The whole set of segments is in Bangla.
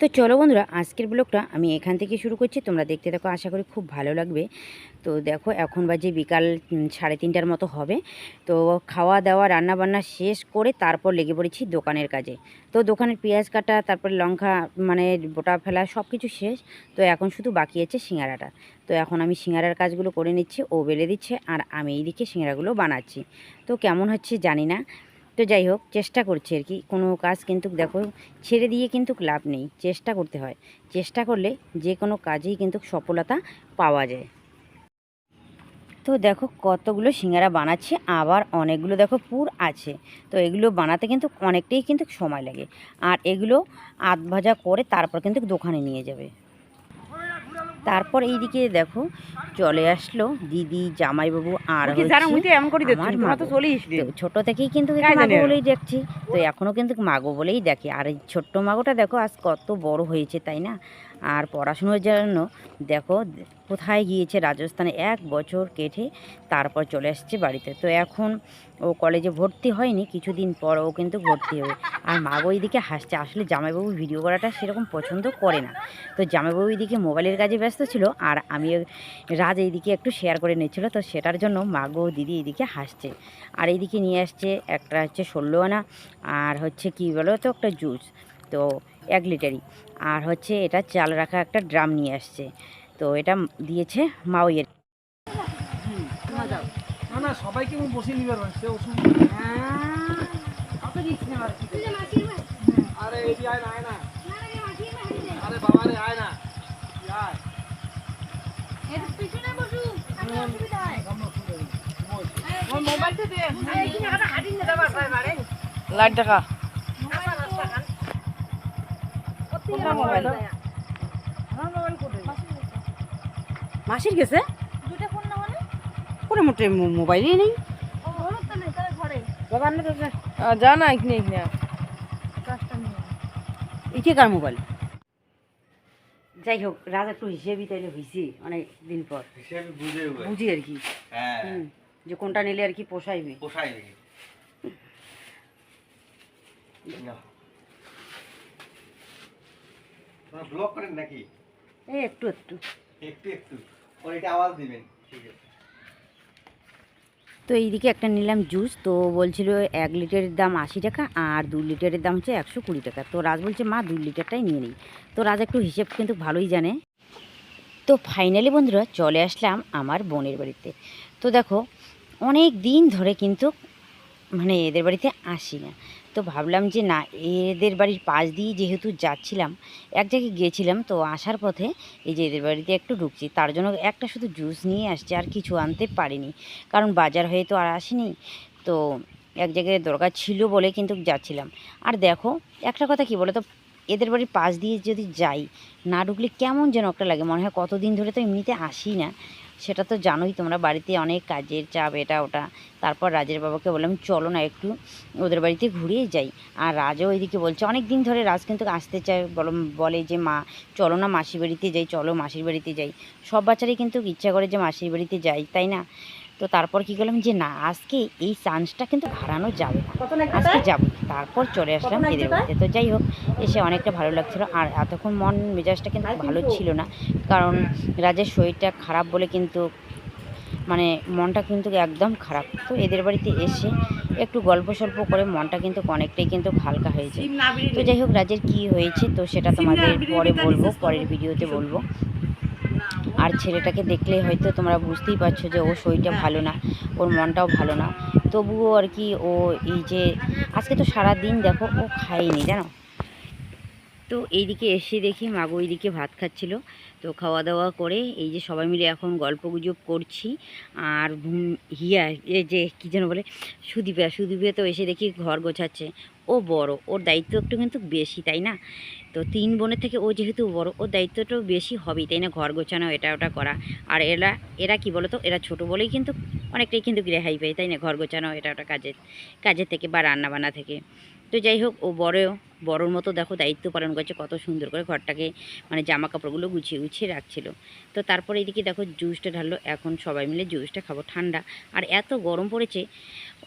তো চলো বন্ধুরা, আজকের ব্লগটা আমি এখান থেকে শুরু করছি। তোমরা দেখতে দেখো আশা করি খুব ভালো লাগবে। তো দেখো, এখন বাজে বিকাল সাড়ে তিনটার মতো হবে। তো খাওয়া দাওয়া রান্না বান্না শেষ করে তারপর লেগে পড়েছি দোকানের কাজে। তো দোকানের পেঁয়াজ কাটা, তারপর লঙ্কা মানে বোটা ফেলা সব কিছু শেষ। তো এখন শুধু বাকি আছে সিঙ্গারাটা। তো এখন আমি সিঙ্গারার কাজগুলো করে নিচ্ছি, ও বেলে দিচ্ছে, আর আমি এইদিকে সিঙ্গারাগুলো বানাচ্ছি। তো কেমন হচ্ছে জানি না। তো যাই হোক, চেষ্টা করছি আর কি। কোনো কাজ কিন্তু দেখো, ছেড়ে দিয়ে কিন্তু লাভ নেই। চেষ্টা করতে হয়। চেষ্টা করলে যে কোনো কাজেই কিন্তু সফলতা পাওয়া যায়। তো দেখো, কতগুলো সিঙ্গারা বানাচ্ছে। আবার অনেকগুলো দেখো পুর আছে। তো এগুলো বানাতে কিন্তু অনেকটাই কিন্তু সময় লাগে। আর এগুলো আধ ভাজা করে তারপর কিন্তু দোকানে নিয়ে যাবে। তারপর এইদিকে দেখো চলে আসলো দিদি জামাইবাবু আর ছোট থেকেই কিন্তু মাগো বলেই দেখছি তো এখনও কিন্তু মাগো বলেই দেখে। আর এই ছোট্ট মাগোটা দেখো আজ কত বড় হয়েছে তাই না? আর পড়াশুনোর জন্য দেখো কোথায় গিয়েছে রাজস্থানে এক বছর কেটে তারপর চলে আসছে বাড়িতে। তো এখন ও কলেজে ভর্তি হয়নি, কিছুদিন পর ও কিন্তু ভর্তি হবে। আর মা মাগো এইদিকে হাসছে, আসলে জামাইবাবু ভিডিও করাটা সেরকম পছন্দ করে না। তো জামাইবাবু এইদিকে মোবাইলের কাজে ব্যস্ত ছিল, আর আমি রাজ এইদিকে একটু শেয়ার করে নিচ্ছিল তো সেটার জন্য মাগো দিদি এইদিকে হাসছে। আর এইদিকে নিয়ে আসছে একটা হচ্ছে ষোলো আনা, আর হচ্ছে কি বলো তো একটা জুস তো এক লিটারই আর হচ্ছে এটা চাল রাখা একটা ড্রাম নিয়ে আসছে তো এটা দিয়েছে মাওয়ের না না সবাইকে আমি বসিয়ে নিবে সে ওষুধ আরে এদি আয় না আয় না আরে বাবা রে আয় না তুই আয় লাইট দেখা মাসির গেছে? করে মোটে মোবাইলই নেই। যা না এখানে এখানে এটা কার মোবাইল যাই হোক রাজ একটু হিসেবই তাইলে হয়েছি অনেক দিন পর। হিসেবে বুঝে বুঝি আর কি। হ্যাঁ। যে কোনটা নিলে আর কি পোষাইবে। পোষায় ব্লক করেন নাকি? এই একটু একটু। একটু একটু। ওর এটা আওয়াজ দিবেন ঠিক আছে। তো এইদিকে একটা নিলাম জুস তো বলছিল এক লিটারের দাম আশি টাকা আর দু লিটারের দাম হচ্ছে একশো কুড়ি টাকা। তো রাজ বলছে মা দু লিটারটাই নিয়ে নিই। তো রাজ একটু হিসেব কিন্তু ভালোই জানে। তো ফাইনালি বন্ধুরা চলে আসলাম আমার বোনের বাড়িতে। তো দেখো অনেক দিন ধরে কিন্তু মানে এদের বাড়িতে আসি না। তো ভাবলাম যে না, এদের বাড়ির পাশ দিয়ে যেহেতু যাচ্ছিলাম, এক জায়গায় গিয়েছিলাম, তো আসার পথে এই যে এদের বাড়িতে একটু ঢুকছি, তার জন্য একটা শুধু জুস নিয়ে আসছি, আর কিছু আনতে পারিনি। কারণ বাজার হয়ে তো আর আসিনি, তো এক জায়গায় দরকার ছিল বলে কিন্তু যাচ্ছিলাম। আর দেখো, একটা কথা কি বলো তো এদের বাড়ির পাশ দিয়ে যদি যাই, না ঢুকলে কেমন যেন একটা লাগে, মনে হয় কতদিন ধরে তো এমনিতে আসি না। সেটা তো জানোই, তোমরা বাড়িতে অনেক কাজের চাপ, এটা, ওটা। তারপর রাজের বাবাকে বললাম, চলো না একটু ওদের বাড়িতে ঘুরিয়ে যাই। আর রাজও ওইদিকে বলছে, অনেক দিন ধরে রাজ কিন্তু আসতে চায় বলো- যে, মা, চলো না মাসির বাড়িতে যাই, চলো মাসির বাড়িতে যাই। সব বাচ্চারাই কিন্তু ইচ্ছা করে যে, মাসির বাড়িতে যাই, তাই না? তো তারপর কি করলাম যে না আজকে এই চান্সটা কিন্তু হারানো যাবে না। আজকে যাব। তারপর চলে আসলাম এদের বাড়িতে। তো যাই হোক এসে অনেকটা ভালো লাগছিল। আর এতক্ষণ মন মেজাজটা কিন্তু ভালো ছিল না। কারণ রাজের শরীরটা খারাপ বলে কিন্তু মানে মনটা কিন্তু একদম খারাপ। তো এদের বাড়িতে এসে একটু গল্প সল্প করে মনটা কিন্তু অনেকটাই কিন্তু হালকা হয়েছে তো যাই হোক রাজের কি হয়েছে তো সেটা তোমাদের পরে বলব পরের ভিডিওতে বলব। আর ছেলেটাকে দেখলে হয়তো তোমরা বুঝতেই পারছ যে ও শরীরটা ভালো না, ওর মনটাও ভালো না। তবুও আর কি ও এই যে, আজকে তো সারা দিন দেখো ও খায়নি, জানো? তো এইদিকে এসে দেখি মাগো এইদিকে ভাত খাচ্ছিল। তো খাওয়া দাওয়া করে এই যে সবাই মিলে এখন গল্প গুজব করছি। আর হিয়া যে কী যেন বলে, সুদীপা, সুদীপে তো এসে দেখি ঘর গোছাচ্ছে। ও বড়, ওর দায়িত্ব একটু কিন্তু বেশি, তাই না? তো তিন বোনের থেকে ও যেহেতু বড়, ওর দায়িত্বটাও বেশি হবেই, তাই না? ঘর গোছানো, এটা ওটা করা। আর এরা এরা কি বলো তো এরা ছোটো বলেই কিন্তু অনেকটাই কিন্তু রেহাই পায়, তাই না? ঘর গোছানো, এটা ওটা কাজের কাজের থেকে বা রান্না বান্না থেকে। তো যাই হোক ও বড় বড়োর মতো দেখো দায়িত্ব পালন করছে কত সুন্দর করে ঘরটাকে মানে জামা কাপড়গুলো গুছিয়ে গুছিয়ে রাখছিল। তো তারপরে এদিকে দেখো জুসটা ঢাললো এখন সবাই মিলে জুসটা খাব ঠান্ডা। আর এত গরম পড়েছে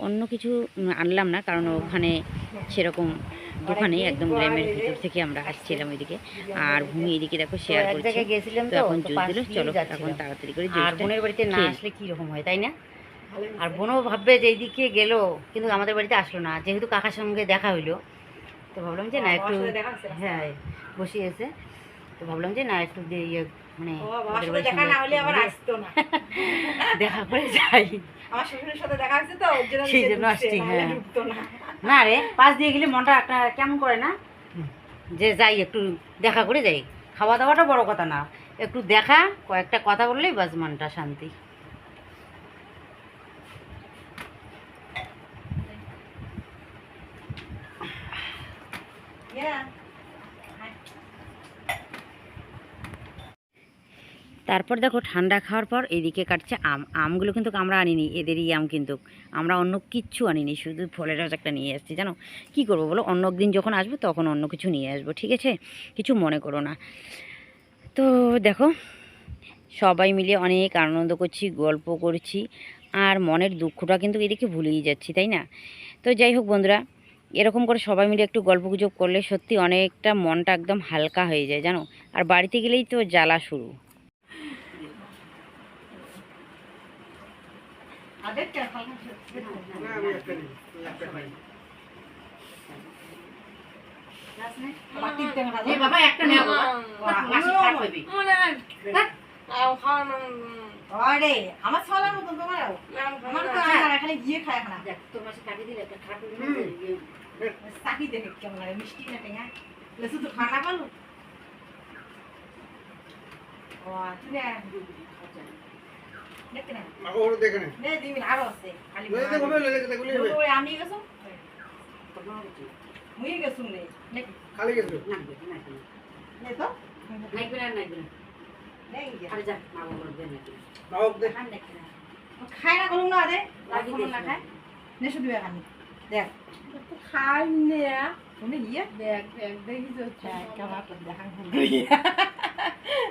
অন্য কিছু আনলাম না কারণ ওখানে সেরকম দোকানে একদম গ্রামের ভিতর থেকে আমরা আসছিলাম ওইদিকে। আর ভূমি এদিকে দেখো শেয়ার করছে। তো এখন জুস দিল চলো এখন তাড়াতাড়ি করে জুসটা বাড়িতে না আসলে কি রকম হয় তাই না? আর বোনও ভাববে যে এইদিকে গেল কিন্তু আমাদের বাড়িতে আসলো না। যেহেতু কাকার সঙ্গে দেখা হইল তো ভাবলাম যে না একটু হ্যাঁ বসিয়েছে তো ভাবলাম যে না একটু ইয়ে মানে দেখা করে যাই। সেই জন্য আসছি, হ্যাঁ। না। না রে পাশ দিয়ে গেলে মনটা একটা কেমন করে না? যে যাই একটু দেখা করে যাই। খাওয়া দাওয়াটা বড় কথা না। একটু দেখা কয়েকটা কথা বললেই বাস মনটা শান্তি। তারপর দেখো ঠান্ডা খাওয়ার পর এদিকে কাটছে আম। আমগুলো কিন্তু আমরা আনিনি, এদেরই আম কিন্তু। আমরা অন্য কিচ্ছু আনিনি, শুধু ফলের রস একটা নিয়ে আসছি জানো? কি করব বলো? অন্য দিন যখন আসব তখন অন্য কিছু নিয়ে আসব, ঠিক আছে? কিছু মনে করো না। তো দেখো, সবাই মিলে অনেক আনন্দ করছি, গল্প করছি, আর মনের দুঃখটা কিন্তু এদিকে ভুলেই যাচ্ছি, তাই না? তো যাই হোক বন্ধুরা এরকম করে সবাই মিলে একটু গল্প গুজব করলে সত্যি অনেকটা মনটা একদম হালকা হয়ে যায় জানো? আর বাড়িতে গেলেই তো জ্বালা শুরু। না আমার ছলার মতন তোমারও আমার তো আর গিয়ে খায় দেখ তোর দিলে খারাপ চাকি দেখে কেমন লাগে? মিষ্টি না টেঙা? শুধু খানা পালো ও তুমি না। আরও আমি গেছো? মুই গেছো খালি গেছো। তো নাইবে না নাইবে না নে। দেখতে না খায় না রে লাগি কোনো না দিস খায় নে শুধু দেখ। খাই নে। শুনে গিয়ে দেখ দেখ দেখি তো। কেমন দেখা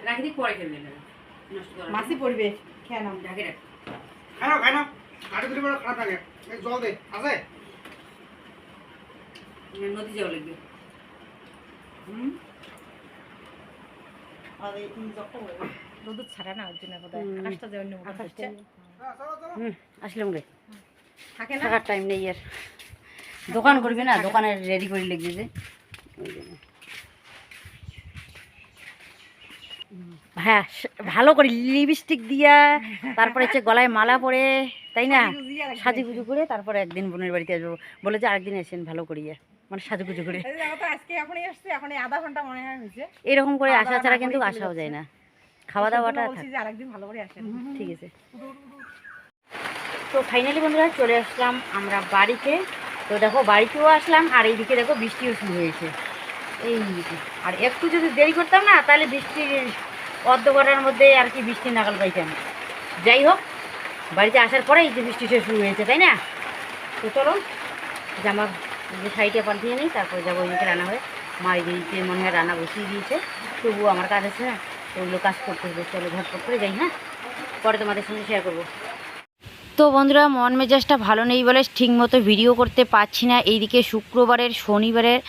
রাখি পরে খেলবে না নষ্ট করা মাসি পড়বে খেয়ে নাও। ঢাকে রাখ। খাই খাই নাও। কাটি দিলে বড় খারাপ লাগে। জল দে, আছে? নদী যাওয়া লাগবে। হুম? আর এই জকটা রোদ ছাড়া না ওর জন্য বোধহয় আকাশটা হ্যাঁ, চলো, চলো। হুম আসলাম রে। থাকে না? থাকার টাইম নেই আর। দোকান করবি না দোকানে রেডি করে লিখবি যে। হ্যাঁ ভালো করে লিপস্টিক দিয়া তারপরে হচ্ছে গলায় মালা পরে তাই না? সাজুগুজু করে তারপরে একদিন বোনের বাড়িতে আসব। বলে যে আরেকদিন এসেন ভালো করিয়া মানে সাজুগুজু করে। এরকম করে আসা ছাড়া কিন্তু আসাও যায় না। খাওয়া দাওয়াটা সেজন্য থাক। বলছি যে আরেকদিন ভালো করে আসেন। ঠিক আছে। তো ফাইনালি বন্ধুরা চলে আসলাম আমরা বাড়িতে। তো দেখো, বাড়িতেও আসলাম, আর এইদিকে দেখো বৃষ্টিও শুরু হয়েছে। এই। আর একটু যদি দেরি করতাম না, তাহলে বৃষ্টির অর্ধ ঘণ্টার মধ্যে আর কি বৃষ্টি নাগাল পাইতাম। যাই হোক, বাড়িতে আসার পরে এই যে বৃষ্টিটা শুরু হয়েছে, তাই না? তো চলো, জামা যে শাড়িটা পাল্টিয়ে নিই, তারপরে যাব ওইদিকে রান্না হয়ে মা এইদিকে মনে হয় রান্না বসিয়ে দিয়েছে। তবুও আমার কাজ আছে না ওগুলো কাজ করতে হবে। চলো ঝটপট করে যাই হ্যাঁ? পরে তোমাদের সঙ্গে শেয়ার করব। তো বন্ধুরা মন মেজাজটা ভালো নেই বলে ঠিকমতো ভিডিও করতে পারছি না। এইদিকে শুক্রবারের শনিবারের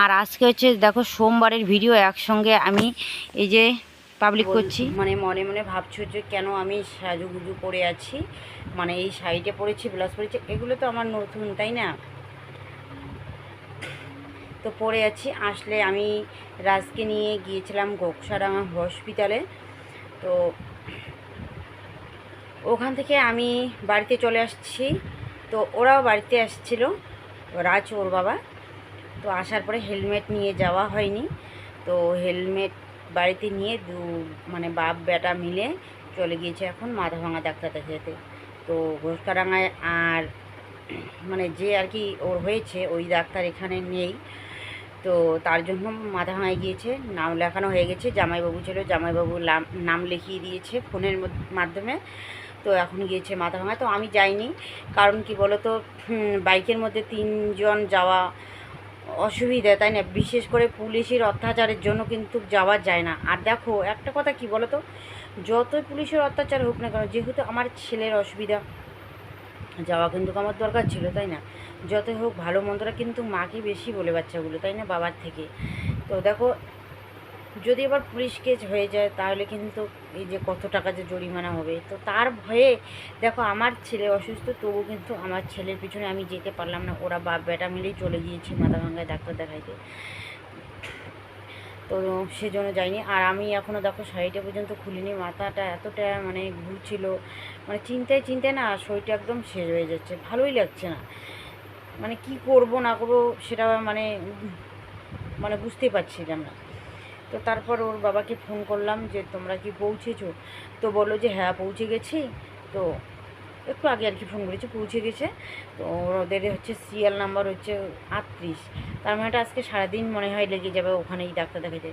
আর আজকে হচ্ছে দেখো সোমবারের ভিডিও একসঙ্গে আমি এই যে পাবলিক করছি। মানে মনে মনে ভাবছ যে কেন আমি সাজুগুজু করে আছি? মানে এই শাড়িটা পরেছি ব্লাউজ পরেছি এগুলো তো আমার নতুন তাই না? তো পরে আছি। আসলে আমি রাজকে নিয়ে গিয়েছিলাম গোকসাডাঙ্গা হসপিটালে। তো ওখান থেকে আমি বাড়িতে চলে আসছি। তো ওরাও বাড়িতে আসছিল, রাজ ওর বাবা। তো আসার পরে হেলমেট নিয়ে যাওয়া হয়নি। তো হেলমেট বাড়িতে নিয়ে দু মানে বাপ, বেটা মিলে চলে গিয়েছে এখন মাথা ভাঙা ডাক্তার দেখাতে। তো ঘোষকাডাঙ্গায় আর মানে যে আর কি ওর হয়েছে, ওই ডাক্তার এখানে নেই। তো তার জন্য মাথা ভাঙায় গিয়েছে, নাম লেখানো হয়ে গেছে, জামাইবাবু ছিল। জামাইবাবু নাম লিখিয়ে দিয়েছে ফোনের মাধ্যমে। তো এখন গিয়েছে মাথা ভাঙা তো আমি যাইনি। কারণ কি বলো তো বাইকের মধ্যে তিনজন যাওয়া অসুবিধা, তাই না? বিশেষ করে পুলিশের অত্যাচারের জন্য কিন্তু যাওয়া যায় না। আর দেখো, একটা কথা কি বলো তো যতই পুলিশের অত্যাচার হোক না কেন, যেহেতু আমার ছেলের অসুবিধা, যাওয়া কিন্তু আমার দরকার ছিল, তাই না? যতই হোক ভালো মন্দরা কিন্তু মাকে বেশি বলে বাচ্চাগুলো, তাই না? বাবার থেকে। তো দেখো যদি এবার পুলিশ কেস হয়ে যায়, তাহলে কিন্তু এই যে কত টাকা যে জরিমানা হবে। তো তার ভয়ে, দেখো আমার ছেলে অসুস্থ, তবু কিন্তু আমার ছেলের পিছনে আমি যেতে পারলাম না। ওরা বাপ বেটা মিলেই চলে গিয়েছি মাথা ভাঙ্গায় ডাক্তার দেখাইতে। তো সেজন্য যাইনি। আর আমি এখনও দেখো শাড়িটা পর্যন্ত খুলিনি। মাথাটা এতটা মানে ঘুরছিল মানে চিন্তায় চিন্তায় না শরীরটা একদম শেষ হয়ে যাচ্ছে। ভালোই লাগছে না। মানে কি করব না করব সেটা মানে মানে বুঝতেই পারছিলাম না তো তারপর ওর বাবাকে ফোন করলাম যে, তোমরা কি পৌঁছেছো? তো বলল যে হ্যাঁ পৌঁছে গেছি। তো একটু আগে আর কি ফোন করেছে, পৌঁছে গেছে। তো ওদের হচ্ছে সিরিয়াল নাম্বার হচ্ছে আটত্রিশ। তার মানে আজকে সারাদিন মনে হয় লেগে যাবে ওখানেই ডাক্তার দেখাতে।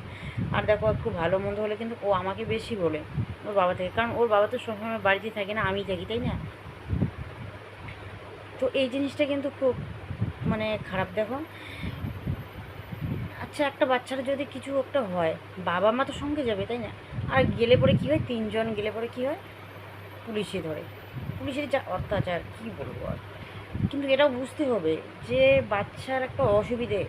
আর দেখো একটু ভালো মন্দ হলে কিন্তু ও আমাকে বেশি বলে, ওর বাবা থেকে। কারণ ওর বাবা তো সবসময় বাড়িতে থাকে না, আমি থাকি, তাই না? তো এই জিনিসটা কিন্তু খুব মানে খারাপ দেখো। আচ্ছা একটা বাচ্চার যদি কিছু একটা হয়, বাবা মা তো সঙ্গে যাবে, তাই না? আর গেলে পরে কী হয়? তিনজন গেলে পরে কী হয়? পুলিশে ধরে। পুলিশের যা অত্যাচার, কী বলব আর? কিন্তু এটাও বুঝতে হবে যে বাচ্চার একটা অসুবিধে।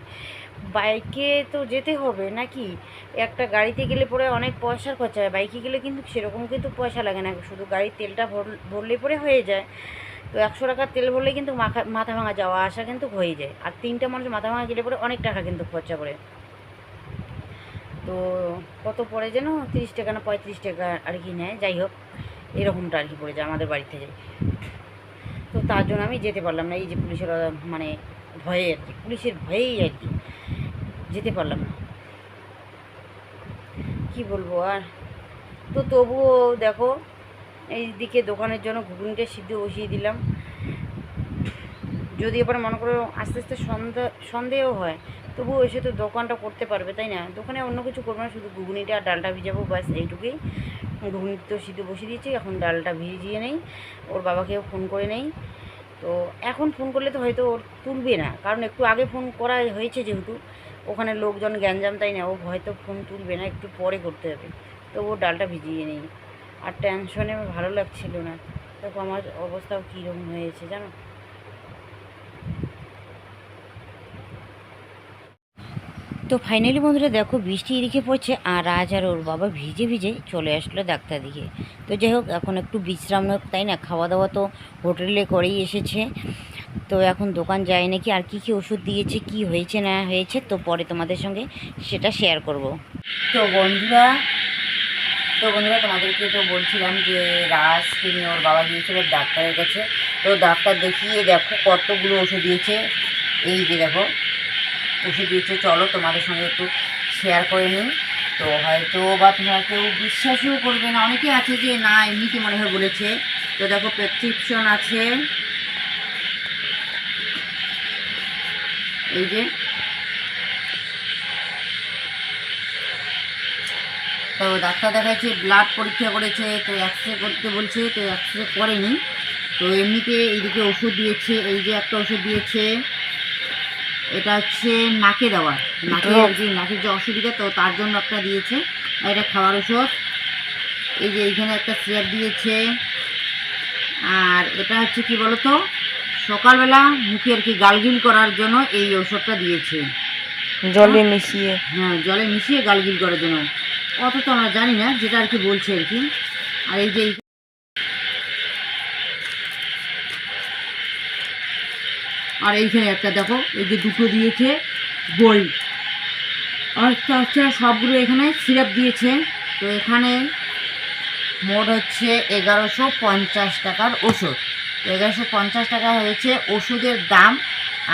বাইকে তো যেতে হবে নাকি? একটা গাড়িতে গেলে পরে অনেক পয়সার খরচা হয়। বাইকে গেলে কিন্তু সেরকম কিন্তু পয়সা লাগে না। শুধু গাড়ির তেলটা ভর- ভরলে পরে হয়ে যায়। তো একশো টাকার তেল ভরলে কিন্তু মাথা মাথা ভাঙা যাওয়া আসা কিন্তু হয়ে যায়। আর তিনটা মানুষ মাথা ভাঙা গেলে পরে অনেক টাকা কিন্তু খরচা করে তো কত পড়ে যেন তিরিশ টাকা না পঁয়ত্রিশ টাকা আর কি নেয়, যাই হোক, এরকমটা আর কি পড়ে যায় আমাদের বাড়ি থেকে। তো তার জন্য আমি যেতে পারলাম না, এই যে পুলিশের মানে ভয়ে আর কি, পুলিশের ভয়েই আর কি যেতে পারলাম না। কি বলব আর? তো তবুও দেখো, এই দিকে দোকানের জন্য ঘুগনিটা সিদ্ধ বসিয়ে দিলাম। যদি এবার মনে করো আস্তে আস্তে সন্দেহ সন্দেহ হয়, তবুও এসে তো দোকানটা করতে পারবে, তাই না? দোকানে অন্য কিছু করব না, শুধু ঘুগনিটা আর ডালটা ভিজাবো, ব্যাস, এইটুকুই। ঘুগনি তো সিদ্ধ বসিয়ে দিয়েছি, এখন ডালটা ভিজিয়ে নেই, ওর বাবাকেও ফোন করে নেই। তো এখন ফোন করলে তো হয়তো ওর তুলবে না, কারণ একটু আগে ফোন করা হয়েছে যেহেতু, ওখানে লোকজন গ্যাঞ্জাম, তাই না? ও হয়তো ফোন তুলবে না, একটু পরে করতে হবে। তো ও ডালটা ভিজিয়ে নেই। আর টেনশনে ভালো লাগছিল না। দেখো আমার অবস্থাও কীরকম হয়েছে, জানো? তো ফাইনালি বন্ধুরা দেখো বৃষ্টি এদিকে পড়ছে, আর রাজ আর ওর বাবা ভিজে ভিজে চলে আসলো ডাক্তার দিকে। তো যাই হোক, এখন একটু বিশ্রাম হোক, তাই না? খাওয়া দাওয়া তো হোটেলে করেই এসেছে। তো এখন দোকান যায় নাকি, আর কি কি ওষুধ দিয়েছে, কি হয়েছে না হয়েছে, তো পরে তোমাদের সঙ্গে সেটা শেয়ার করব। তো বন্ধুরা তো বন্ধুরা তোমাদেরকে তো বলছিলাম যে রাজকে নিয়ে ওর বাবা গিয়েছিল ডাক্তারের কাছে। তো ডাক্তার দেখিয়ে দেখো কতগুলো ওষুধ দিয়েছে। এই যে দেখো ওষুধ দিয়েছে চলো তোমাদের সঙ্গে একটু শেয়ার করে নিই। তো হয়তো বা তোমরা কেউ বিশ্বাসও করবে না, অনেকে আছে যে না, এমনিতে মনে হয় বলেছে। তো দেখো প্রেসক্রিপশন আছে। এই যে। তো ডাক্তার দেখাচ্ছে ব্লাড পরীক্ষা করেছে, তো এক্স রে করতে বলছে, তো এক্স রে করেনি। তো এমনিতে এইদিকে ওষুধ দিয়েছে, এই যে একটা ওষুধ দিয়েছে। এটা হচ্ছে নাকে দেওয়া নাকে কি নাকের যে অসুবিধা তো তার জন্য একটা দিয়েছে। আর এটা খাওয়ার ওষুধ। এই যে এইখানে একটা সিরাপ দিয়েছে। আর এটা হচ্ছে কি বলতো? সকালবেলা মুখে আর কি গালগিল করার জন্য এই ওষুধটা দিয়েছে। জলে মিশিয়ে। হ্যাঁ জলে মিশিয়ে গালগিল করার জন্য। অত তো আমরা জানি না যেটা আর কি বলছে আর কি। আর এই যে আর এইখানে একটা দেখো, এই যে দুটো দিয়েছে বই আচ্ছা আচ্ছা সবগুলো এখানে সিরাপ দিয়েছে। তো এখানে মোট হচ্ছে এগারোশো পঞ্চাশ টাকার ওষুধ। তো এগারোশো পঞ্চাশ টাকা হয়েছে ওষুধের দাম।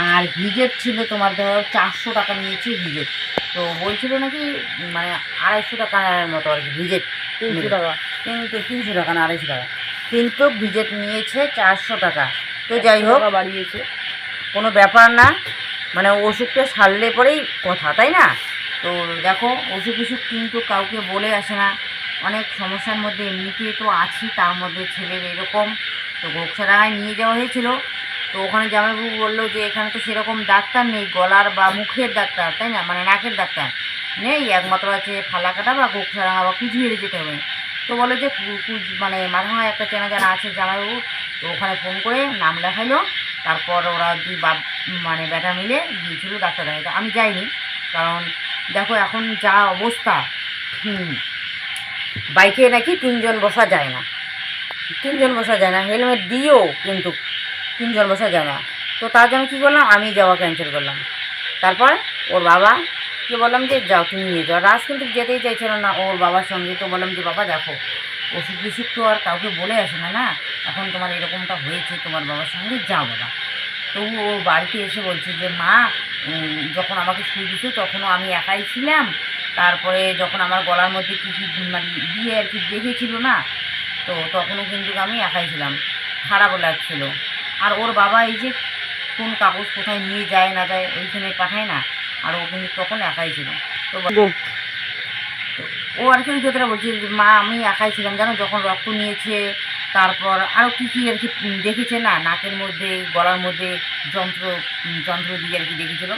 আর ভিজেট ছিল তোমার ধরো চারশো টাকা নিয়েছে ভিজেট। তো বলছিল নাকি মানে আড়াইশো টাকার মতো আর কি ভিজেট। তিনশো টাকা। কিন্তু তিনশো টাকা না, আড়াইশো টাকা। কিন্তু ভিজেট নিয়েছে চারশো টাকা। তো যাই হোক। বাড়িয়েছে। কোনো ব্যাপার না। মানে ওষুধটা সারলে পরেই কথা, তাই না? তো দেখো ওষুধ ওষুধ কিন্তু কাউকে বলে আসে না। অনেক সমস্যার মধ্যে এমনিতে তো আছি, তার মধ্যে ছেলের এরকম। তো গোকসারায় নিয়ে যাওয়া হয়েছিল। তো ওখানে জামাইবাবু বলল যে, এখানে তো সেরকম ডাক্তার নেই, গলার বা মুখের ডাক্তার তাই না? মানে নাকের ডাক্তার। নেই, একমাত্র আছে ফালাকাটা বা গোকসারাঙা বা কুচবিহারে যেতে হবে। তো বলে যে মানে মাথায় একটা চেনা জানা আছে জামাইবাবু তো ওখানে ফোন করে নাম লেখাইলো। তারপর ওরা দুই বাপ মানে বেটা মিলে গিয়েছিল ডাক্তার দেখাইতে আমি যাইনি, কারণ দেখো এখন যা অবস্থা বাইকে নাকি তিনজন বসা যায় না। তিনজন বসা যায় না, হেলমেট দিয়েও কিন্তু তিনজন বসা যায় না। তো তার জন্য কী করলাম, আমি যাওয়া ক্যান্সেল করলাম। তারপর ওর বাবা কে বললাম যে, যাও, তুমি নিয়ে যাও। রাজ কিন্তু যেতেই চাইছিল না, ওর বাবার সঙ্গে। তো বললাম যে, বাবা, দেখো ওষুধ টষুধ তো আর কাউকে বলে আসে না। না এখন তোমার এরকমটা হয়েছে, তোমার বাবার সঙ্গে যাও বাবা। তবু ও বাড়িতে এসে বলছে যে, মা যখন আমাকে শুয়ে দিছে তখনও আমি একাই ছিলাম। তারপরে যখন আমার গলার মধ্যে কী কী মানে দিয়ে আর কি দেখেছিল না, তো তখনও কিন্তু আমি একাই ছিলাম। খারাপও লাগছিল। আর ওর বাবা এই যে কোন কাগজ কোথায় নিয়ে যায় না যায়, ওইখানে পাঠায় না। আর ও কিন্তু তখন একাই ছিল। তো ও আর কি ওই কথাটা বলছে মা আমি একাই ছিলাম জানো যখন রক্ত নিয়েছে তারপর আরও কী কী আর কি দেখেছে না নাকের মধ্যে গলার মধ্যে যন্ত্র যন্ত্র দিয়ে আর কি দেখেছিল?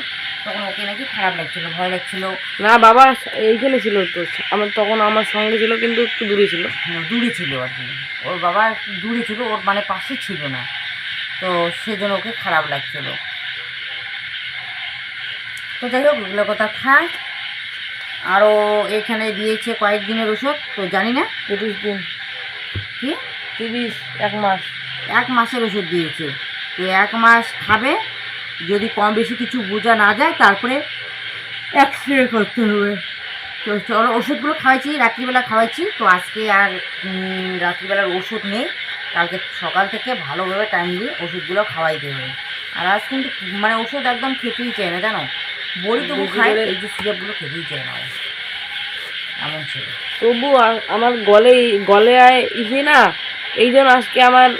তখন ওকে নাকি খারাপ লাগছিল ভয় লাগছিল। না বাবা এইখানে ছিল তো আমার তখন আমার সঙ্গে ছিল কিন্তু একটু দূরে ছিল। হ্যাঁ, দূরে ছিল আর কি। ওর বাবা দূরে ছিল ওর মানে পাশে ছিল না। তো সেজন্য ওকে খারাপ লাগছিল। তো যাই হোক ওগুলো কথা থাক। আরও এখানে দিয়েছে কয়েকদিনের ওষুধ তো জানি না। তিরিশ দিন। কি? তিরিশ এক মাস। এক মাসের ওষুধ দিয়েছে। তো এক মাস খাবে যদি কম বেশি কিছু বোঝা না যায় তারপরে এক্স রে করতে হবে। তো চলো ওষুধগুলো খাওয়াইছি রাত্রিবেলা খাওয়াইছি। তো আজকে আর রাত্রিবেলার ওষুধ নেই। কালকে সকাল থেকে ভালোভাবে টাইম দিয়ে ওষুধগুলো খাওয়াইতে হবে। আর আজ কিন্তু মানে ওষুধ একদম খেতেই চায় না জানো? বড়ি তবু খায় এই যে সিরাপগুলো খেতেই চায় না এমন ছিল। তবু আমার গলে গলে ইসে না এই জন্য আজকে আমার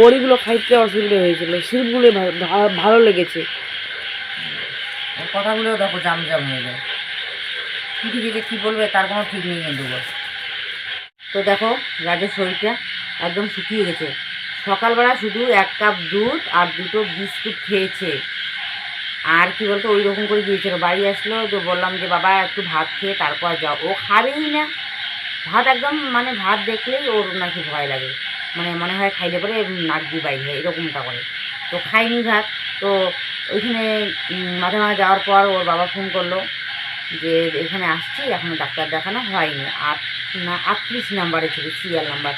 বড়িগুলো খাইতে অসুবিধা হয়েছিল সিরপগুলো ভালো লেগেছে। কথাগুলো দেখো জাম জাম হয়ে যায়। কী থেকে কী বলবে তার কোনো ঠিক নেই কিন্তু। তো দেখো রাজের শরীরটা একদম শুকিয়ে গেছে। সকালবেলা শুধু এক কাপ দুধ আর দুটো বিস্কুট খেয়েছে। আর কি বলতো ওই রকম করে দিয়েছিল বাড়ি আসলো যে বললাম যে, বাবা, একটু ভাত খেয়ে তারপর যাও। ও খাবেই না। ভাত একদম মানে ভাত দেখলেই ওর নাকি ভয় লাগে। মানে মনে হয় খাইলে পরে নাক দিয়ে বাইর হয়, এরকমটা করে। তো খাইনি ভাত। তো ওইখানে মাঝে মাঝে যাওয়ার পর ওর বাবা ফোন করল যে, এখানে আসছি এখনও ডাক্তার দেখানো হয়নি। আট না, আটত্রিশ নাম্বারে ছিল, সিরিয়াল নাম্বার।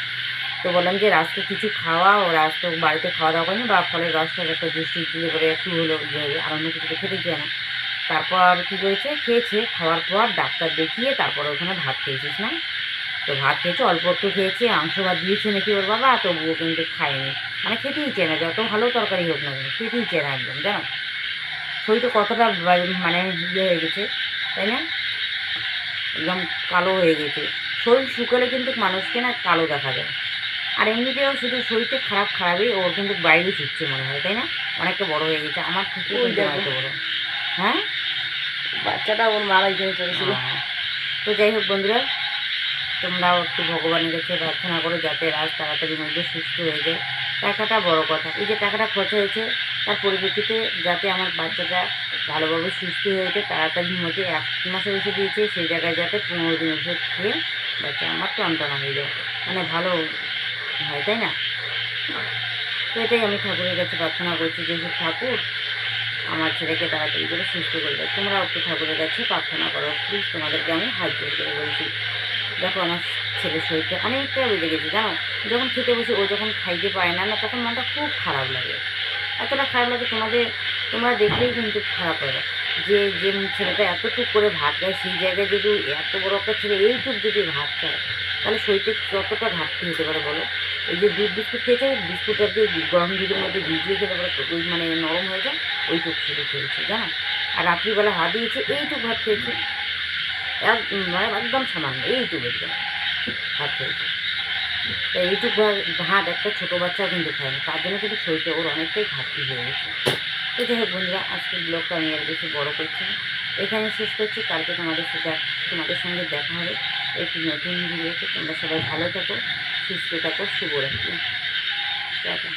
তো বললাম যে রাজকে কিছু খাওয়া ও রাজ তো বাড়িতে খাওয়া দাওয়া করেনি বা ফলের রসটার একটা জুস দিলে করে একটু হলো আর অন্য কিছু তো খেতে চায় না তারপর কী করেছে? খেয়েছে। খাওয়ার পর ডাক্তার দেখিয়ে তারপর ওখানে ভাত খেয়েছিস না? তো ভাত খেয়েছে, অল্প একটু খেয়েছে মাংস ভাত দিয়েছে নাকি ওর বাবা, তবুও কিন্তু খায়নি। মানে খেতেই চায় না যত ভালো তরকারি হোক না খেতেই চায় না একদম, জানো? শরীরটা কতটা মানে ইয়ে হয়ে গেছে, তাই না? একদম কালো হয়ে গেছে। শরীর শুকালে কিন্তু মানুষকে না কালো দেখা যায়। আর এমনিতেও শুধু শরীরটা খারাপ খারাপই ওর কিন্তু বাইরে ছুটছে মনে হয় তাই না? অনেকটা বড় হয়ে গেছে। আমার থেকে। অনেকটা বড়। হ্যাঁ? বাচ্চাটা ওর মারাই জন্য চলেছিল আহ, তো যাই হোক বন্ধুরা তোমরাও একটু ভগবানের কাছে প্রার্থনা করো যাতে রাজ তাড়াতাড়ির মধ্যে সুস্থ হয়ে যায়। টাকাটা বড় কথা। এই যে টাকাটা খরচা হয়েছে তার পরিপ্রেক্ষিতে যাতে আমার বাচ্চাটা ভালোভাবে সুস্থ হয়ে ওঠে তাড়াতাড়ির মধ্যে এক মাসের ওষুধ দিয়েছে সেই জায়গায় যাতে পনেরো দিন ওষুধ খেয়ে বাচ্চা আমার টনটনা হয়ে যায়। মানে ভালো হয়, তাই না? তো এটাই আমি ঠাকুরের কাছে প্রার্থনা করছি যে ঠাকুর, আমার ছেলেকে তাড়াতাড়ি করে সুস্থ করে দেয় তোমরা একটু ঠাকুরের কাছে প্রার্থনা করো প্লিজ তোমাদেরকে আমি হাত জোর করে বলছি। দেখো, আমার ছেলের শরীরটা অনেকটা বেড়ে গেছে, জানো? যখন খেতে বসে, ও যখন খাইতে পায় না না, তখন মনটা খুব খারাপ লাগে। এতটা খারাপ লাগে, তোমাদের, তোমরা দেখলেই কিন্তু খারাপ হবে। যে যে ছেলেটা এতটুক করে ভাত খায়, সেই জায়গায় যদি এত বড় একটা ছেলে এইটুক যদি ভাত খায়, তাহলে শরীরটা কতটা ঘাটতি হতে পারে বলো? এই যে দুধ বিস্কুট খেয়েছে বিস্কুটটা দিয়ে গরম দুধের মধ্যে ভিজিয়ে খেলে পরে ওই মানে নরম হয়ে যায়, ওইটুক শুধু খেয়েছে, জানো? আর রাত্রিবেলা হাত দিয়েছে এইটুক ভাত মানে একদম সামান্য এইটুক একদম ভাত খেয়েছে। তা এইটুক ভাত একটা ছোটো বাচ্চাও কিন্তু খায় না, তার জন্য কিন্তু শরীরটা ওর অনেকটাই ঘাটতি হয়ে গেছে। তো যাই হোক বন্ধুরা, আজকের ব্লগটা আমি আর বেশি বড়ো করছি এখানে শেষ করছি, কালকে তোমাদের সেটা তোমাদের সঙ্গে দেখা হবে। একটি নতুন ভিডিওতে তোমরা সবাই ভালো থাকো। সুস্থ থাকো শুভরাত্রি। টাটা।